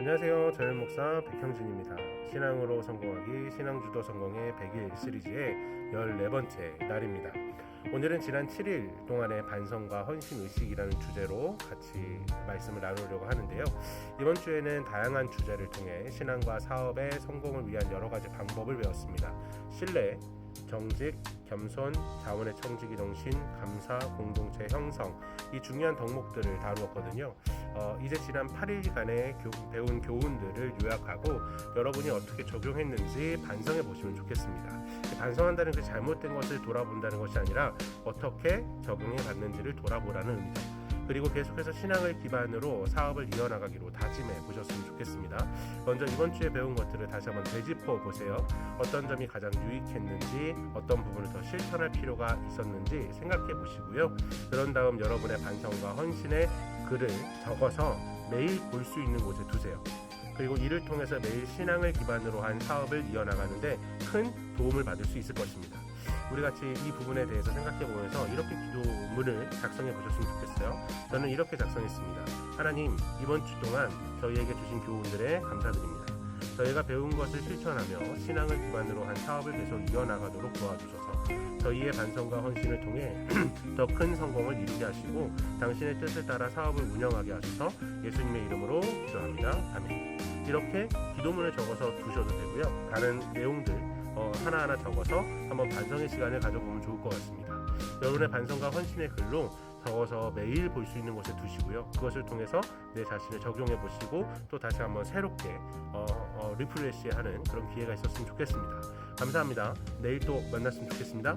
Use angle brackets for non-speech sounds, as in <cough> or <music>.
안녕하세요. 저는 목사 백형진입니다. 신앙으로 성공하기 신앙주도 성공의 100일 시리즈의 14번째 날입니다. 오늘은 지난 7일 동안의 반성과 헌신 의식이라는 주제로 같이 말씀을 나누려고 하는데요. 이번 주에는 다양한 주제를 통해 신앙과 사업의 성공을 위한 여러 가지 방법을 배웠습니다. 신뢰, 정직, 겸손, 자원의 청지기 정신, 감사, 공동체 형성 이 중요한 덕목들을 다루었거든요. 어, 이제 지난 8일간의 교- 배운 교훈들을 요약하고 여러분이 어떻게 적용했는지 반성해 보시면 좋겠습니다. 반성한다는 그 잘못된 것을 돌아본다는 것이 아니라 어떻게 적용해 봤는지를 돌아보라는 의미죠. 그리고 계속해서 신앙을 기반으로 사업을 이어나가기로 다짐해 보셨으면 좋겠습니다. 먼저 이번 주에 배운 것들을 다시 한번 되짚어 보세요. 어떤 점이 가장 유익했는지, 어떤 부분을 더 실천할 필요가 있었는지 생각해 보시고요. 그런 다음 여러분의 반성과 헌신의 글을 적어서 매일 볼 수 있는 곳에 두세요. 그리고 이를 통해서 매일 신앙을 기반으로 한 사업을 이어나가는데 큰 도움을 받을 수 있을 것입니다. 우리 같이 이 부분에 대해서 생각해 보면서 이렇게 기도문을 작성해 보셨으면 좋겠어요. 저는 이렇게 작성했습니다. 하나님, 이번 주 동안 저희에게 주신 교훈들에 감사드립니다. 저희가 배운 것을 실천하며 신앙을 기반으로 한 사업을 계속 이어나가도록 도와주셔서 저희의 반성과 헌신을 통해 <clears throat> 더 큰 성공을 이루게 하시고 당신의 뜻을 따라 사업을 운영하게 하셔서 예수님의 이름으로 기도합니다. 아멘. 이렇게 기도문을 적어서 두셔도 되고요. 다른 내용들 어, 하나하나 적어서 한번 반성의 시간을 가져보면 좋을 것 같습니다. 여러분의 반성과 헌신의 글로 적어서 매일 볼 수 있는 곳에 두시고요. 그것을 통해서 내 자신을 적용해 보시고 또 다시 한번 새롭게 어, 어, 리프레시하는 그런 기회가 있었으면 좋겠습니다. 감사합니다. 내일 또 만났으면 좋겠습니다.